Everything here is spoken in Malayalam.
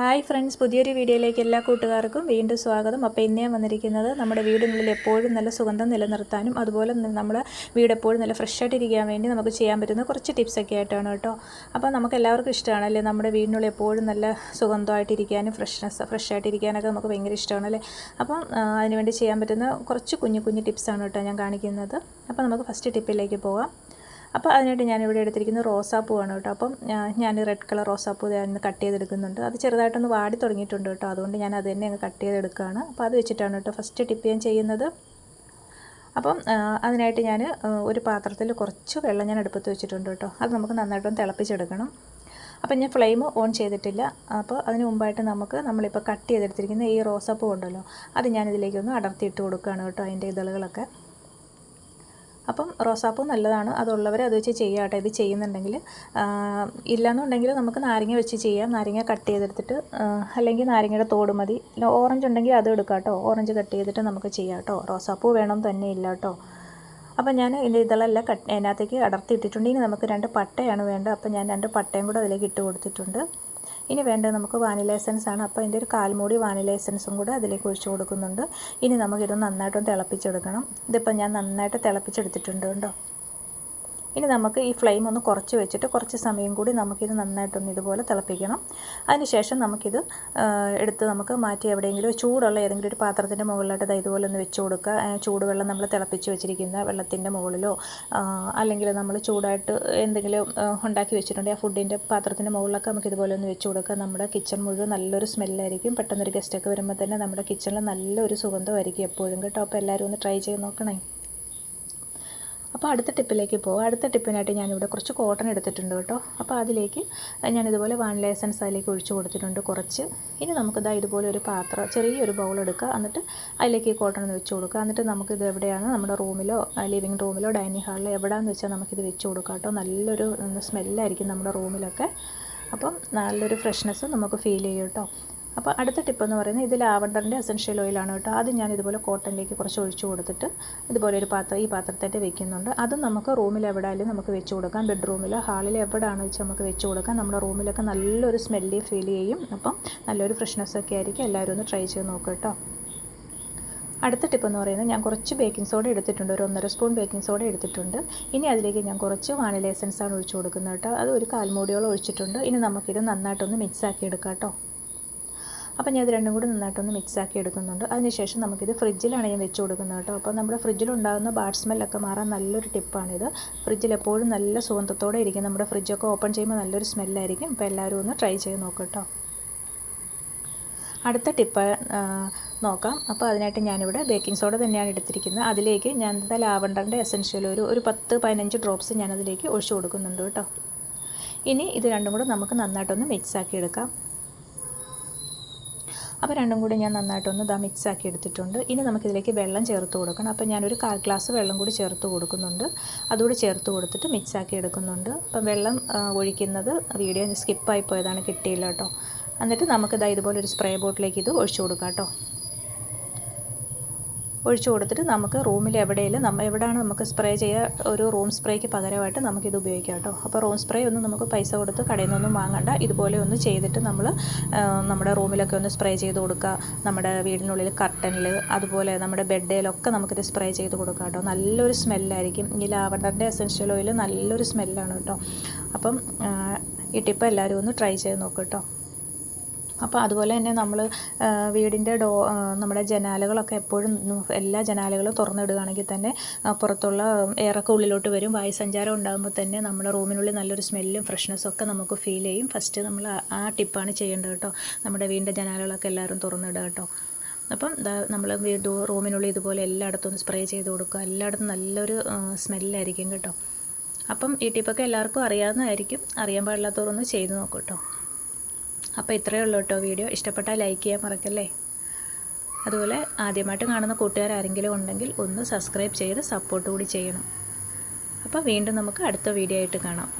ഹായ് ഫ്രണ്ട്സ് പുതിയൊരു വീഡിയോയിലേക്ക് എല്ലാ കൂട്ടുകാർക്കും വീണ്ടും സ്വാഗതം. അപ്പോൾ ഇന്നേ വന്നിരിക്കുന്നത് നമ്മുടെ വീടിനുള്ളിൽ എപ്പോഴും നല്ല സുഗന്ധം നിലനിർത്താനും അതുപോലെ നമ്മൾ വീട് എപ്പോഴും നല്ല ഫ്രഷ് ആയിട്ടിരിക്കാൻ വേണ്ടി നമുക്ക് ചെയ്യാൻ പറ്റുന്ന കുറച്ച് ടിപ്സൊക്കെ ആയിട്ടാണ് കേട്ടോ. അപ്പോൾ നമുക്ക് എല്ലാവർക്കും ഇഷ്ടമാണല്ലേ നമ്മുടെ വീടിനുള്ളിൽ എപ്പോഴും നല്ല സുഗന്ധമായിട്ടിരിക്കാനും ഫ്രഷ്നെസ് ഫ്രഷ് ആയിട്ടിരിക്കാനൊക്കെ നമുക്ക് ഭയങ്കര ഇഷ്ടമാണല്ലേ അപ്പം അതിനുവേണ്ടി ചെയ്യാൻ പറ്റുന്ന കുറച്ച് കുഞ്ഞു കുഞ്ഞു ടിപ്സാണ് കേട്ടോ ഞാൻ കാണിക്കുന്നത്. അപ്പോൾ നമുക്ക് ഫസ്റ്റ് ടിപ്പിലേക്ക് പോകാം. അപ്പോൾ അതിനായിട്ട് ഞാനിവിടെ എടുത്തിരിക്കുന്നത് റോസാപ്പൂവാണ് കേട്ടോ. അപ്പം ഞാൻ റെഡ് കളർ റോസാപ്പൂ ഞാൻ കട്ട് ചെയ്തെടുക്കുന്നുണ്ട്. അത് ചെറുതായിട്ടൊന്ന് വാടി തുടങ്ങിയിട്ടുണ്ട് കേട്ടോ. അതുകൊണ്ട് ഞാൻ അത് തന്നെ അങ്ങ് കട്ട് ചെയ്തെടുക്കുകയാണ്. അപ്പോൾ അത് വെച്ചിട്ടാണ് കേട്ടോ ഫസ്റ്റ് ടിപ്പ് ഞാൻ ചെയ്യുന്നത്. അപ്പം അതിനായിട്ട് ഞാൻ ഒരു പാത്രത്തിൽ കുറച്ച് വെള്ളം ഞാൻ അടുപ്പത്ത് വെച്ചിട്ടുണ്ട് കേട്ടോ. അത് നമുക്ക് നന്നായിട്ടൊന്ന് തിളപ്പിച്ചെടുക്കണം. അപ്പം ഞാൻ ഫ്ലെയിം ഓൺ ചെയ്തിട്ടില്ല. അപ്പോൾ അതിന് മുമ്പായിട്ട് നമുക്ക് നമ്മളിപ്പോൾ കട്ട് ചെയ്തെടുത്തിരിക്കുന്ന ഈ റോസാപ്പൂ ഉണ്ടല്ലോ അത് ഞാനിതിലേക്കൊന്ന് അടർത്തിയിട്ട് കൊടുക്കുകയാണ് കേട്ടോ അതിന്റെ ഇതളുകളൊക്കെ. അപ്പം റോസാപ്പൂ നല്ലതാണ്. അതുള്ളവർ അത് വെച്ച് ചെയ്യാട്ടെ ഇത് ചെയ്യുന്നുണ്ടെങ്കിൽ ഇല്ലയെന്നുണ്ടെങ്കിൽ നമുക്ക് നാരങ്ങ വെച്ച് ചെയ്യാം. നാരങ്ങ കട്ട് ചെയ്തെടുത്തിട്ട് അല്ലെങ്കിൽ നാരങ്ങയുടെ തോട് മതി. ഓറഞ്ച് ഉണ്ടെങ്കിൽ അത് എടുക്കാം കേട്ടോ. ഓറഞ്ച് കട്ട് ചെയ്തിട്ട് നമുക്ക് ചെയ്യാം കേട്ടോ. റോസാപ്പൂ വേണം തന്നെ ഇല്ല കേട്ടോ. അപ്പം ഞാൻ ഇതിന്റെ ഇതളെല്ലാം കട്ട് അതിനകത്തേക്ക് അടർത്തി ഇനി നമുക്ക് രണ്ട് പട്ടയാണ് വേണ്ടത്. അപ്പം ഞാൻ രണ്ട് പട്ടയും കൂടെ അതിലേക്ക് ഇട്ട് കൊടുത്തിട്ടുണ്ട്. ഇനി വേണ്ടത് നമുക്ക് വാനില എസൻസ് ആണ്. അപ്പോൾ അതിന്റെ ഒരു കാൽമൂടി വാനില എസൻസും കൂടെ അതിലേക്ക് ഒഴിച്ചു കൊടുക്കുന്നുണ്ട്. ഇനി നമുക്കിത് നന്നായിട്ടൊന്ന് തിളപ്പിച്ചെടുക്കണം. ഇതിപ്പോൾ ഞാൻ നന്നായിട്ട് തിളപ്പിച്ചെടുത്തിട്ടുണ്ട് കേട്ടോ. ഇനി നമുക്ക് ഈ ഫ്ലെയിം ഒന്ന് കുറച്ച് വെച്ചിട്ട് കുറച്ച് സമയം കൂടി നമുക്കിത് നന്നായിട്ടൊന്ന് ഇതുപോലെ തിളപ്പിക്കണം. അതിനുശേഷം നമുക്കിത് എടുത്ത് നമുക്ക് മാറ്റി എവിടെയെങ്കിലും ചൂടുള്ള ഏതെങ്കിലും ഒരു പാത്രത്തിന്റെ മുകളിലായിട്ട് ഇതുപോലെ ഒന്ന് വെച്ച് കൊടുക്കുക. ചൂടുവെള്ളം നമ്മൾ തിളപ്പിച്ച് വെച്ചിരിക്കുന്ന വെള്ളത്തിന്റെ മുകളിലോ അല്ലെങ്കിൽ നമ്മൾ ചൂടായിട്ട് എന്തെങ്കിലും ഉണ്ടാക്കി വെച്ചിട്ടുണ്ടെങ്കിൽ ആ ഫുഡിന്റെ പാത്രത്തിന്റെ മുകളിലൊക്കെ നമുക്ക് ഇതുപോലെ ഒന്ന് വെച്ച് കൊടുക്കുക. നമ്മുടെ കിച്ചൺ മുഴുവൻ നല്ലൊരു സ്മെല്ലായിരിക്കും പെട്ടെന്നൊരു ഗസ്റ്റൊക്കെ വരുമ്പോൾ തന്നെ നമ്മുടെ കിച്ചണിൽ നല്ലൊരു സുഗന്ധമായിരിക്കും എപ്പോഴും കേട്ടോ. അപ്പോൾ എല്ലാവരും ഒന്ന് ട്രൈ ചെയ്ത് നോക്കണേ. അപ്പോൾ അടുത്ത ടിപ്പിലേക്ക് പോകും അടുത്ത ടിപ്പിനായിട്ട് ഞാനിവിടെ കുറച്ച് കോട്ടൺ എടുത്തിട്ടുണ്ട് കേട്ടോ. അപ്പോൾ അതിലേക്ക് ഞാനിതുപോലെ വാനില എസൻസ് അതിലേക്ക് ഒഴിച്ചു കൊടുത്തിട്ടുണ്ട് കുറച്ച്. ഇനി നമുക്കിതാ ഇതുപോലെ ഒരു പാത്രം ചെറിയൊരു ബൗൾ എടുക്കുക. എന്നിട്ട് അതിലേക്ക് ഈ കോട്ടൺ ഒന്ന് വെച്ച് കൊടുക്കുക. എന്നിട്ട് നമുക്കിത് എവിടെയാണ്? നമ്മുടെ റൂമിലോ ലിവിങ് റൂമിലോ ഡൈനിങ് ഹാളിലോ എവിടെയാണെന്ന് വെച്ചാൽ നമുക്കിത് വെച്ച് കൊടുക്കാം കേട്ടോ. നല്ലൊരു സ്മെല്ലായിരിക്കും നമ്മുടെ റൂമിലൊക്കെ. അപ്പം നല്ലൊരു ഫ്രഷ്നെസ് നമുക്ക് ഫീൽ ചെയ്യും കേട്ടോ. അപ്പോൾ അടുത്ത ടിപ്പ് എന്ന് പറയുന്നത് ഇത് ലാവണ്ടറിന്റെ എസൻഷ്യൽ ഓയിലാണ് കേട്ടോ. ആദ്യം ഞാൻ ഇതുപോലെ കോട്ടണിലേക്ക് കുറച്ച് ഒഴിച്ചു കൊടുത്തിട്ട് ഇതുപോലെ ഒരു പാത്രം ഈ പാത്രത്തിന്റെ വെക്കുന്നുണ്ട്. അതും നമുക്ക് റൂമിൽ എവിടെയായാലും നമുക്ക് വെച്ച് കൊടുക്കാം. ബെഡ്റൂമിൽ ഹാളിൽ എവിടെയാണെന്ന് വെച്ചാൽ നമുക്ക് വെച്ച് കൊടുക്കാം. നമ്മുടെ റൂമിലൊക്കെ നല്ലൊരു സ്മെല്ലി ഫീൽ ചെയ്യും. അപ്പം നല്ലൊരു ഫ്രഷ്നെസ് ഒക്കെ ആയിരിക്കും. എല്ലാവരും ഒന്ന് ട്രൈ ചെയ്ത് നോക്കുക കേട്ടോ. അടുത്ത ടിപ്പ് എന്ന് പറയുന്നത് ഞാൻ കുറച്ച് ബേക്കിംഗ് സോഡ എടുത്തിട്ടുണ്ട്. ഒരു ഒന്നര സ്പൂൺ ബേക്കിംഗ് സോഡ എടുത്തിട്ടുണ്ട്. ഇനി അതിലേക്ക് ഞാൻ കുറച്ച് വാനില എസൻസ് ആണ് ഒഴിച്ചു കൊടുക്കുന്നത് കേട്ടോ. അത് ഒരു കാൽമൂടിയോളം ഒഴിച്ചിട്ടുണ്ട്. ഇനി നമുക്കിത് നന്നായിട്ടൊന്ന് മിക്സ് ആക്കി എടുക്കാം കേട്ടോ. അപ്പോൾ ഞാൻ ഇത് രണ്ടും കൂടി നന്നായിട്ടൊന്ന് മിക്സ് ആക്കി എടുക്കുന്നുണ്ട്. അതിനുശേഷം നമുക്കിത് ഫ്രിഡ്ജിലാണ് ഞാൻ വെച്ച് കൊടുക്കുന്നത് കേട്ടോ. അപ്പോൾ നമ്മുടെ ഫ്രിഡ്ജിലുണ്ടാകുന്ന ബാഡ് സ്മെല്ലൊക്കെ മാറാൻ നല്ലൊരു ടിപ്പാണിത് ഫ്രിഡ്ജിൽ എപ്പോഴും നല്ല സുഗന്ധത്തോടെ ഇരിക്കും. നമ്മുടെ ഫ്രിഡ്ജൊക്കെ ഓപ്പൺ ചെയ്യുമ്പോൾ നല്ലൊരു സ്മെല്ലായിരിക്കും അപ്പോൾ എല്ലാവരും ഒന്ന് ട്രൈ ചെയ്ത് നോക്കാം കേട്ടോ. അടുത്ത ടിപ്പ് നോക്കാം. അപ്പോൾ അതിനായിട്ട് ഞാനിവിടെ ബേക്കിംഗ് സോഡ തന്നെയാണ് എടുത്തിരിക്കുന്നത്. അതിലേക്ക് ഞാൻ എന്താ ലാവണ്ടറിന്റെ എസൻഷ്യൽ ഒരു ഒരു പത്ത് പതിനഞ്ച് ഡ്രോപ്സ് ഞാനതിലേക്ക് ഒഴിച്ചു കൊടുക്കുന്നുണ്ട് കേട്ടോ. ഇനി ഇത് രണ്ടും കൂടെ നമുക്ക് നന്നായിട്ടൊന്ന് മിക്സാക്കി എടുക്കാം. അപ്പോൾ രണ്ടും കൂടി ഞാൻ നന്നായിട്ടൊന്ന് ഇതാ മിക്സ് ആക്കി എടുത്തിട്ടുണ്ട്. ഇനി നമുക്കിതിലേക്ക് വെള്ളം ചേർത്ത് കൊടുക്കണം. അപ്പോൾ ഞാനൊരു കാൽ ഗ്ലാസ് വെള്ളം കൂടി ചേർത്ത് കൊടുക്കുന്നുണ്ട്. അതുകൂടി ചേർത്ത് കൊടുത്തിട്ട് മിക്സ് ആക്കി എടുക്കുന്നുണ്ട്. അപ്പം വെള്ളം ഒഴിക്കുന്നത് വീഡിയോ സ്കിപ്പായി പോയതാണ് കിട്ടിയില്ല കേട്ടോ. എന്നിട്ട് നമുക്കിതാ ഇതുപോലെ ഒരു സ്പ്രേ ബോട്ടിലേക്ക് ഇത് ഒഴിച്ചു കൊടുക്കാം കേട്ടോ. ഒഴിച്ചു കൊടുത്തിട്ട് നമുക്ക് റൂമിൽ എവിടെയെങ്കിലും നമ്മൾ എവിടെയാണ് നമുക്ക് സ്പ്രേ ചെയ്യുക ഒരു റൂം സ്പ്രേക്ക് പകരമായിട്ട് നമുക്കിത് ഉപയോഗിക്കാം കേട്ടോ. അപ്പോൾ റൂം സ്പ്രേ ഒന്നും നമുക്ക് പൈസ കൊടുത്ത് കടയിൽ നിന്നൊന്നും വാങ്ങണ്ട. ഇതുപോലെ ഒന്ന് ചെയ്തിട്ട് നമ്മൾ നമ്മുടെ റൂമിലൊക്കെ ഒന്ന് സ്പ്രേ ചെയ്ത് കൊടുക്കുക നമ്മുടെ വീടിനുള്ളിൽ കർട്ടനിൽ അതുപോലെ നമ്മുടെ ബെഡിലൊക്കെ നമുക്കിത് സ്പ്രേ ചെയ്ത് കൊടുക്കാം കേട്ടോ. നല്ലൊരു സ്മെല്ലായിരിക്കും. ഈ ലാവണ്ടറിന്റെ എസൻഷ്യൽ ഓയിൽ നല്ലൊരു സ്മെല്ലാണ് കേട്ടോ. അപ്പം ഈ ടിപ്പ് എല്ലാവരും ഒന്ന് ട്രൈ ചെയ്ത് നോക്കുക കേട്ടോ. അപ്പോൾ അതുപോലെ തന്നെ നമ്മൾ വീടിന്റെ ഡോ നമ്മുടെ ജനാലകളൊക്കെ എപ്പോഴും എല്ലാ ജനാലകളും തുറന്നിടുകയാണെങ്കിൽ തന്നെ പുറത്തുള്ള എയറൊക്കെ ഉള്ളിലോട്ട് വരും. വായുസഞ്ചാരം ഉണ്ടാകുമ്പോൾ തന്നെ നമ്മുടെ റൂമിനുള്ളിൽ നല്ലൊരു സ്മെല്ലും ഫ്രഷ്നെസ്സും ഒക്കെ നമുക്ക് ഫീൽ ചെയ്യും. ഫസ്റ്റ് നമ്മൾ ആ- ടിപ്പാണ് ചെയ്യേണ്ടത് കേട്ടോ. നമ്മുടെ വീടിന്റെ ജനാലകളൊക്കെ എല്ലാവരും തുറന്നിടുക കേട്ടോ. അപ്പം നമ്മൾ റൂമിനുള്ളിൽ ഇതുപോലെ എല്ലായിടത്തും സ്പ്രേ ചെയ്ത് കൊടുക്കുക. എല്ലായിടത്തും നല്ലൊരു സ്മെല്ലായിരിക്കും കേട്ടോ. അപ്പം ഈ ടിപ്പൊക്കെ എല്ലാവർക്കും അറിയാവുന്നതായിരിക്കും. അറിയാൻ പാടില്ലാത്തവരൊന്ന് ചെയ്ത് നോക്കൂ കേട്ടോ. അപ്പോൾ ഇത്രയേ ഉള്ളൂ കേട്ടോ വീഡിയോ. ഇഷ്ടപ്പെട്ടാൽ ലൈക്ക് ചെയ്യാൻ മറക്കല്ലേ? അതുപോലെ ആദ്യമായിട്ട് കാണുന്ന കൂട്ടുകാർ ആരെങ്കിലും ഉണ്ടെങ്കിൽ ഒന്ന് സബ്സ്ക്രൈബ് ചെയ്ത് സപ്പോർട്ട് കൂടി ചെയ്യണം. അപ്പോൾ വീണ്ടും നമുക്ക് അടുത്ത വീഡിയോ ആയിട്ട് കാണാം.